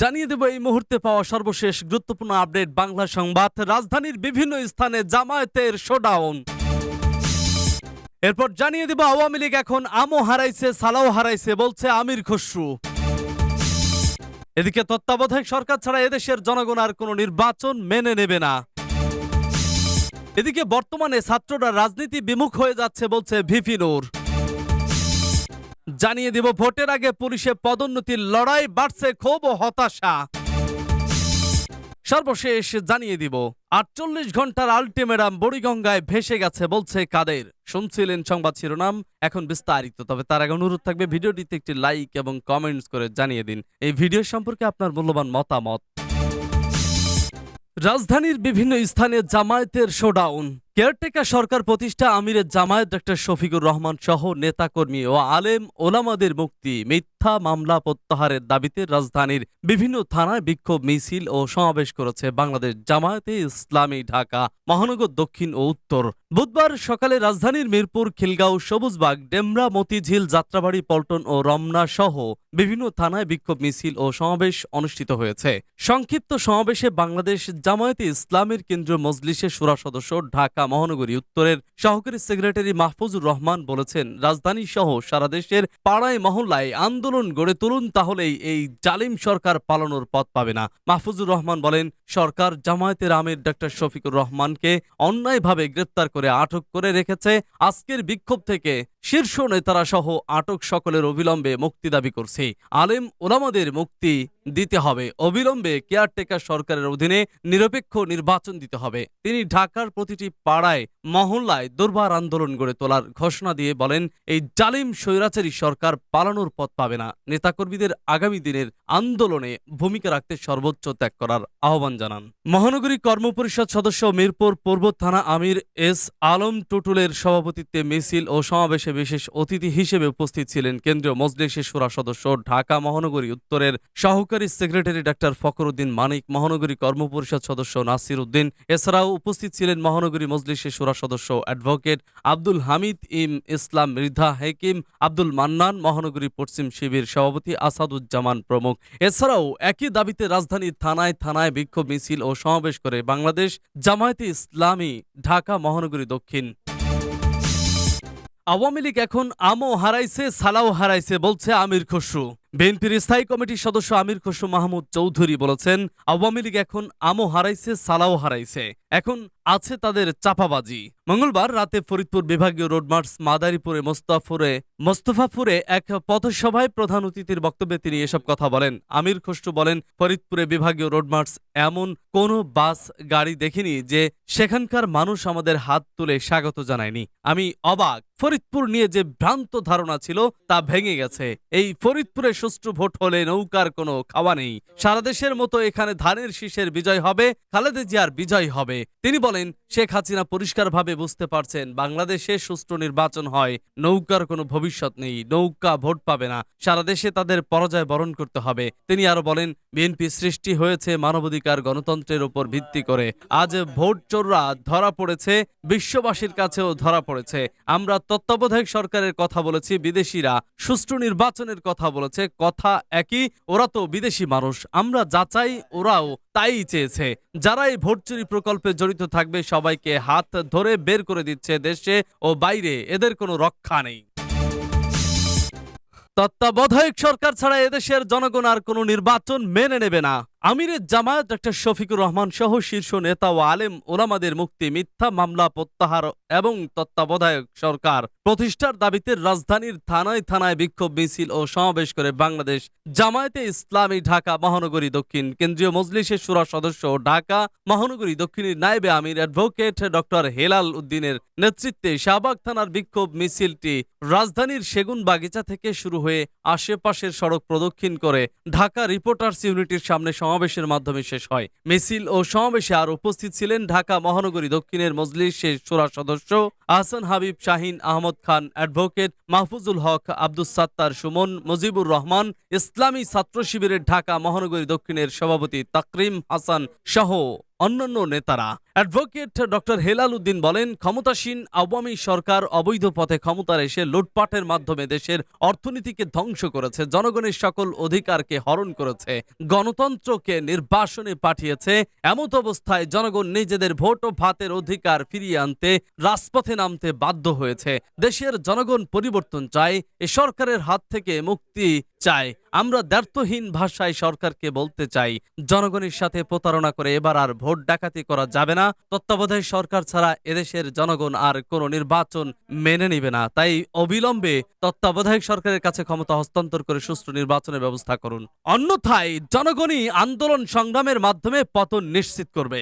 জানিয়ে দেব এই মুহূর্তে পাওয়া সর্বশেষ গুরুত্বপূর্ণ আপডেট বাংলা সংবাদ। রাজধানীর বিভিন্ন স্থানে জামায়াতের শোডাউন। এরপর জানিয়ে দেব আওয়ামী লীগ এখন আমও হারাইছে, সালাও হারাইছে বলছে আমির খসরু। এদিকে তত্ত্বাবধায়ক সরকার ছাড়া এদেশের জনগণ আর কোনো নির্বাচন মেনে নেবে না। এদিকে বর্তমানে ছাত্ররা রাজনীতি বিমুখ হয়ে যাচ্ছে বলছে ভিপি নূর। জানিয়ে দিব, ভোটের আগে পুলিশে পদোন্নতির লড়াই বাড়ছে ক্ষোভ ও হতাশা। সর্বশেষ জানিয়ে দিব, আটচল্লিশ ঘণ্টার আলটিমেটাম বুড়িগঙ্গায় ভেসে গেছে বলছে কাদের। শুনছিলেন সংবাদ শিরোনাম, এখন বিস্তারিত। তবে তার আগে অনুরোধ থাকবে, ভিডিওটিতে একটি লাইক এবং কমেন্টস করে জানিয়ে দিন। এই ভিডিও সম্পর্কে আপনার মূল্যবান মতামত। রাজধানীর বিভিন্ন স্থানে জামায়াতের শোডাউন। কেয়ারটেকার সরকার প্রতিষ্ঠা আমিরের জামায়াত ডক্টর শফিকুর রহমান সহ নেতাকর্মী ও আলেম ওলামাদের মুক্তি, মিথ্যা মামলা প্রত্যাহারের দাবিতে রাজধানীর বিভিন্ন থানায় বিক্ষোভ মিছিল ও সমাবেশ করেছে বাংলাদেশ জামায়াতে ইসলামী ঢাকা, মহানগর দক্ষিণ ও উত্তর। বুধবার সকালে রাজধানীর মিরপুর, খিলগাঁও, সবুজবাগ, ডেমরা, মতিঝিল, যাত্রাবাড়ি, পল্টন ও রমনা সহ বিভিন্ন থানায় বিক্ষোভ মিছিল ও সমাবেশ অনুষ্ঠিত হয়েছে। সংক্ষিপ্ত সমাবেশে বাংলাদেশ জামায়াতে ইসলামের কেন্দ্রীয় মজলিসের সুরা সদস্য ঢাকা মহানগরী উত্তরের সহকারী সেক্রেটারি মাহফুজুর রহমান বলেছেন, রাজধানী সহ সারা দেশের পাড়ায় মহল্লায় আন্দোলন গড়ে তুলুন, তাহলেই এই জালিম সরকার পালানোর পথ পাবে না। মাহফুজুর রহমান বলেন, সরকার জামায়াতের আমির ডক্টর শফিকুর রহমানকে অন্যায়ভাবে গ্রেপ্তার করে আটক করে রেখেছে। আজকের বিক্ষোভ থেকে শীর্ষ নেতারা সহ আটক সকলের অবিলম্বে মুক্তি দাবি করছে। আলেম ওলামাদের মুক্তি দিতে হবে। অবিলম্বে কেয়ারটেকার সরকারের অধীনে নিরপেক্ষ নির্বাচন দিতে হবে। তিনি ঢাকার প্রতিটি পাড়ায়, মহল্লায় দুর্বার আন্দোলন গড়ে তোলার ঘোষণা দিয়ে বলেন, এই জালিম স্বৈরাচারী সরকার পালানোর পথ পাবে না। নেতাকর্মীদের আগামী দিনের আন্দোলনে ভূমিকা রাখতে সর্বোচ্চ ত্যাগ করার আহ্বান জানান। মহানগরী কর্মপরিষদ সদস্য মিরপুর পূর্ব থানা আমির এস আলম টুটুলের সভাপতিত্বে মিছিল ও সমাবেশে বিশেষ অতিথি হিসেবে উপস্থিত ছিলেন কেন্দ্রীয় মজলিসের সুরা সদস্য ঢাকা মহানগরী উত্তরের সহকারী সেক্রেটারি ডাক্তার ফখরুদ্দিন মানিক, মহানগরী কর্মপরিষদ সদস্য নাসির উদ্দিন, এছাড়াও উপস্থিত ছিলেন মহানগরী মজলিসের সুরা সদস্য অ্যাডভোকেট আব্দুল হামিদ ইম ইসলাম মৃধা হেকিম, আব্দুল মান্নান, মহানগরী পশ্চিম শিবির সভাপতি আসাদুজ্জামান প্রমুখ। এছাড়াও একই দাবিতে রাজধানীর থানায় থানায় বিক্ষোভ মিছিল ও সমাবেশ করে বাংলাদেশ জামায়াতে ইসলামী ঢাকা মহানগরী দক্ষিণ আওয়ামী লীগ এখন আমও হারাইছে, সালাও হারাইছে বলছে আমির খসরু। বিএনপির স্থায়ী কমিটির সদস্য আমির খসরু মাহমুদ চৌধুরী বলেছেন, আওয়ামী লীগ এখন আমও হারাইছে, সালাও হারাইছে। এখন আছে তাদের চাপাবাজি। মঙ্গলবার রাতে ফরিদপুর বিভাগীয় রোডমার্স মাদারীপুরে মোস্তাফুরে মোস্তফাপুরে এক পথসভায় প্রধান অতিথির বক্তব্যে তিনি এসব কথা বলেন। আমির খসরু বলেন, ফরিদপুরে বিভাগীয় রোডমার্স এমন কোনো বাস গাড়ি দেখিনি যে সেখানকার মানুষ আমাদের হাত তুলে স্বাগত জানায়নি। আমি অবাক, ফরিদপুর নিয়ে যে ভ্রান্ত ধারণা ছিল তা ভেঙে গেছে। এই ফরিদপুরে সুষ্ঠু ভোট হলে নৌকার কোনো খাওয়া নেই। সারা দেশের মতো এখানে ধানের শীষের বিজয় হবে, খালেদা জিয়ার বিজয় হবে। তিনি বলেন, শেখ হাসিনা পরিষ্কারভাবে বুঝতে পারছেন বাংলাদেশে সুষ্ঠু নির্বাচন হয়, নৌকার কোনো ভবিষ্যৎ নেই, নৌকা ভোট পাবে না, সারা দেশে তাদের পরাজয় বরণ করতে হবে। তিনি আরও বলেন, বিএনপি সৃষ্টি হয়েছে মানবাধিকার গণতন্ত্রের উপর ভিত্তি করে। আজ ভোট চোররা ধরা পড়েছে, বিশ্ববাসীর কাছেও ধরা পড়েছে। আমরা তত্ত্বাবধায়ক সরকারের কথা বলেছি, বিদেশিরা সুষ্ঠু নির্বাচনের কথা বলেছে, কথা একই, ওরা তো বিদেশি মানুষ, আমরা যাচাই ওরাও তাই চেয়েছে। যারা এই ভোট চুরি প্রকল্পে জড়িত থাকবে সবাইকে হাত ধরে বের করে দিচ্ছে দেশে ও বাইরে। এদের কোনো রক্ষা নেই। তত্ত্বাবধায়ক সরকার ছাড়া এদেশের জনগণ আর কোনো নির্বাচন মেনে নেবে না। আমিরের জামায়াত ডক্টর শফিকুর রহমান সহ শীর্ষ নেতা ও আলেম ওলামাদের মুক্তি, মিথ্যা মামলা, প্রত্যাহার এবং তত্ত্বাবধায়ক সরকার প্রতিষ্ঠার দাবিতে রাজধানীর থানায় থানায় বিক্ষোভ মিছিল ও সমাবেশ করে বাংলাদেশ জামায়াতে ইসলামী ঢাকা মহানগরী দক্ষিণ কেন্দ্রীয় মজলিসের সুরা সদস্য ও ঢাকা মহানগরী দক্ষিণের নায়েবে আমির অ্যাডভোকেট ডক্টর হেলাল উদ্দিনের নেতৃত্বে শাহবাগ থানার বিক্ষোভ মিছিলটি রাজধানীর সেগুন বাগিচা থেকে শুরু হয়ে আশেপাশের সড়ক প্রদক্ষিণ করে ঢাকা রিপোর্টার্স ইউনিটির সামনে সমাবেশের মাধ্যমে শেষ হয়। মিছিল ও সমাবেশে আর উপস্থিত ছিলেন ঢাকা মহানগরী দক্ষিণের মজলিসের সুরা সদস্য আহসান হাবিব, শাহিন আহমদ খান অ্যাডভোকেট, মাহফুজুল হক, আব্দুস সাত্তার, সুমন মুজিবুর রহমান, ইসলামী ছাত্র শিবিরের ঢাকা মহানগরী দক্ষিণের সভাপতি তাকরিম হাসান সহ। অন্যান্য নেতারা। অ্যাডভোকেট ডক্টর হেলাল উদ্দিন বলেন, ক্ষমতাসীন আওয়ামী সরকার অবৈধ পথে ক্ষমতার এসে লুটপাটের মাধ্যমে দেশের অর্থনীতিকে ধ্বংস করেছে, জনগণের সকল অধিকারকে হরণ করেছে, গণতন্ত্রকে নির্বাসনে পাঠিয়েছে। এমত অবস্থায় জনগণ নিজেদের ভোট ও ভাতের অধিকার ফিরিয়ে আনতে রাজপথে নামতে বাধ্য হয়েছে। দেশের জনগণ পরিবর্তন চায়, এ সরকারের হাত থেকে মুক্তি চায় আমরা দ্ব্যর্থহীন ভাষায় সরকারকে বলতে চাই। জনগণের সাথে প্রতারণা করে এবার আর ভোট ডাকাতি করা যাবে না। তত্ত্বাবধায়ক সরকার ছাড়া এদেশের জনগণ আর কোনো নির্বাচন মেনে নিবে না। তাই অবিলম্বে তত্ত্বাবধায়ক সরকারের কাছে ক্ষমতা হস্তান্তর করে সুষ্ঠু নির্বাচনের ব্যবস্থা করুন। অন্যথায় জনগণই আন্দোলন সংগ্রামের মাধ্যমে পতন নিশ্চিত করবে।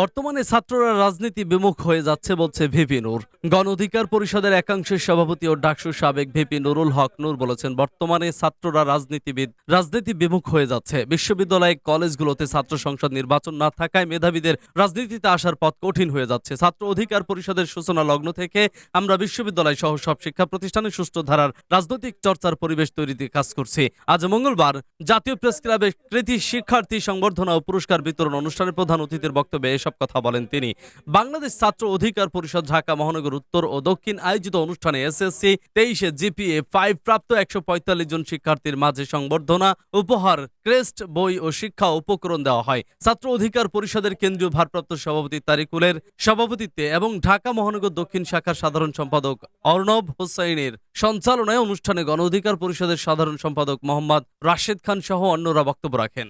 বর্তমানে ছাত্ররা রাজনীতি বিমুখ হয়ে যাচ্ছে বলছে ভিপি নূর। গণ অধিকার পরিষদের একাংশের সভাপতি ও ডাকসু সাবেক ভিপি নুরুল হক নূর বলেছেন, বর্তমানে ছাত্ররা রাজনীতিবিদ, রাজনীতি বিমুখ হয়ে যাচ্ছে। বিশ্ববিদ্যালয় কলেজগুলোতে ছাত্র সংসদ নির্বাচন না থাকায় মেধাবীদের রাজনীতিতে আসার পথ কঠিন হয়ে যাচ্ছে। ছাত্র অধিকার পরিষদের সূচনা লগ্ন থেকে আমরা বিশ্ববিদ্যালয় সহ সব শিক্ষা প্রতিষ্ঠানে সুষ্ঠু ধারার রাজনৈতিক চর্চার পরিবেশ তৈরিতে কাজ করছি। আজ মঙ্গলবার জাতীয় প্রেস ক্লাবে কৃতি শিক্ষার্থী সংবর্ধনা ও পুরস্কার বিতরণ অনুষ্ঠানে প্রধান অতিথির বক্তব্যে এসব কথা বলেন তিনি। বাংলাদেশ ছাত্র অধিকার পরিষদ ঢাকা মহানগর উত্তর ও দক্ষিণ আয়োজিত অনুষ্ঠানে এসএসসি তেইশে জিপিএ ফাইভ প্রাপ্ত একশো পঁয়তাল্লিশ জন শিক্ষার্থীর মাঝে সংবর্ধনা, উপহার, ক্রেস্ট, বই ও শিক্ষা উপকরণ দেওয়া হয়। ছাত্র অধিকার পরিষদের কেন্দ্রীয় ভারপ্রাপ্ত সভাপতি তারিকুলের সভাপতিত্বে এবং ঢাকা মহানগর দক্ষিণ শাখার সাধারণ সম্পাদক অর্ণব হোসাইনের সঞ্চালনায় অনুষ্ঠানে গণ অধিকার পরিষদের সাধারণ সম্পাদক মোহাম্মদ রাশেদ খান সহ অন্যরা বক্তব্য রাখেন।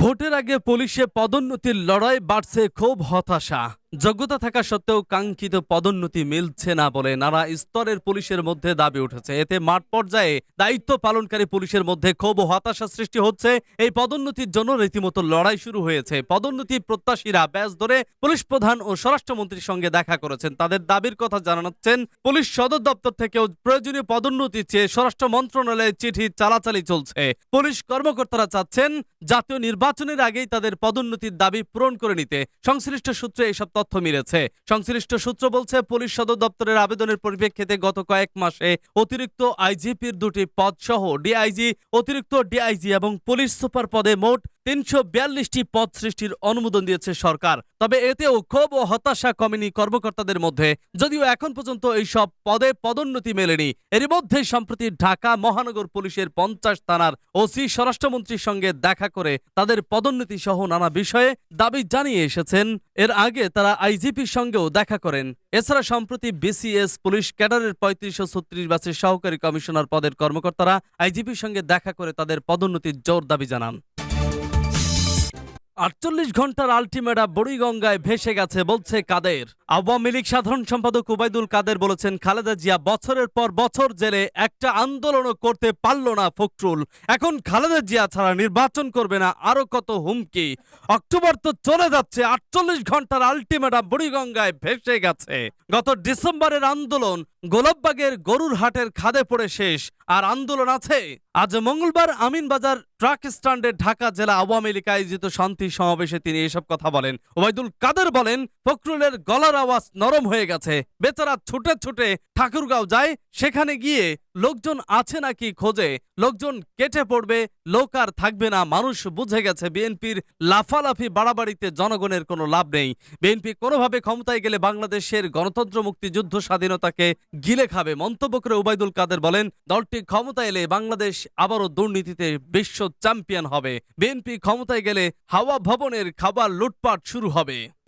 ভোটের আগে পুলিশে পদোন্নতির লড়াই বাড়ছে খুব হতাশা। যোগ্যতা থাকা সত্ত্বেও কাঙ্ক্ষিত পদোন্নতি মিলছে না বলে নানা স্তরের পুলিশের মধ্যে দাবি উঠেছে। এতে মাঠ পর্যায়ে দায়িত্ব পালনকারী পুলিশের মধ্যে ক্ষোভ ও হতাশা সৃষ্টি হচ্ছে। এই পদোন্নতির জন্য রীতিমতো লড়াই শুরু হয়েছে। পদোন্নতি প্রত্যাশীরা ব্যাস ধরে পুলিশ প্রধান ও স্বরাষ্ট্রমন্ত্রীর সঙ্গে দেখা করেছেন। তাদের দাবির কথা জানাচ্ছেন, পুলিশ সদর দপ্তর থেকেও প্রয়োজনীয় পদোন্নতি চেয়ে স্বরাষ্ট্র মন্ত্রণালয়ে চিঠি চালাচালি চলছে। পুলিশ কর্মকর্তারা চাচ্ছেন, জাতীয় নির্বাচনের আগেই তাদের পদোন্নতির দাবি পূরণ করে নিতে। সংশ্লিষ্ট সূত্রে এসব তথ্য মিলেছে। সংশ্লিষ্ট সূত্র বলছে, পুলিশ সদর দপ্তরের আবেদনের পরিপ্রেক্ষিতে গত কয়েক মাসে অতিরিক্ত আইজিপির দুটি পদ সহ ডিআইজি, অতিরিক্ত ডিআইজি এবং পুলিশ সুপার পদে মোট তিনশো বিয়াল্লিশটি পদ সৃষ্টির অনুমোদন দিয়েছে সরকার। তবে এতেও ক্ষোভ ও হতাশা কমেনি কর্মকর্তাদের মধ্যে। যদিও এখন পর্যন্ত এই সব পদে পদোন্নতি মেলেনি। এর মধ্যে সম্প্রতি ঢাকা মহানগর পুলিশের পঞ্চাশ থানার ওসি স্বরাষ্ট্রমন্ত্রীর সঙ্গে দেখা করে তাদের পদোন্নতি সহ নানা বিষয়ে দাবি জানিয়ে এসেছেন। এর আগে তারা আইজিপির সঙ্গেও দেখা করেন। এছাড়া সম্প্রতি বিসিএস পুলিশ ক্যাডারের পঁয়ত্রিশশো ছত্রিশ ব্যাচের সহকারী কমিশনার পদের কর্মকর্তারা আইজিপির সঙ্গে দেখা করে তাদের পদোন্নতির জোর দাবি জানান। আটচল্লিশ ঘণ্টার আলটিমেটা বুড়িগঙ্গায় ভেসে গেছে বলছে কাদের? আওয়ামী লীগ সাধারণ সম্পাদক উবাইদুল কাদের বলেছেন, খালেদা জিয়া বছরের পর বছর জেলে একটা আন্দোলনও করতে পারল না ফখরুল। এখন খালেদা জিয়া ছাড়া নির্বাচন করবে না, আরও কত হুমকি। অক্টোবর তো চলে যাচ্ছে, আটচল্লিশ ঘণ্টার আলটিমেটা বুড়িগঙ্গায় ভেসে গেছে। গত ডিসেম্বরের আন্দোলন গোলাপবাগের গরুর হাটের খাদে পড়ে শেষ, আর আন্দোলন আছে। আজ মঙ্গলবার আমিনবাজার ট্রাক স্ট্যান্ডে ঢাকা জেলা আওয়ামী লীগ আয়োজিত শান্তি সমাবেশে তিনি এসব কথা বলেন। ওবায়দুল কাদের বলেন, ফখরুলের গলার আওয়াজ নরম হয়ে গেছে। বেচারা ছুটে ছুটে ঠাকুরগাঁও যায়। সেখানে গিয়ে লোকজন আছে নাকি খোঁজে? লোকজন কেটে পড়বে, লোক আর থাকবে না। মানুষ বুঝে গেছে বিএনপির লাফালাফি বাড়াবাড়িতে জনগণের কোনো লাভ নেই। বিএনপি কোনোভাবে ক্ষমতায় গেলে বাংলাদেশের গণতন্ত্র মুক্তিযুদ্ধ স্বাধীনতাকে গিলে খাবে। মন্তব্য করে উবাইদুল কাদের বলেন, দলটি ক্ষমতায় এলে বাংলাদেশ আবারও দুর্নীতিতে বিশ্ব চ্যাম্পিয়ন হবে। বিএনপি ক্ষমতায় গেলে হাওয়া ভবনের খাবার লুটপাট শুরু হবে।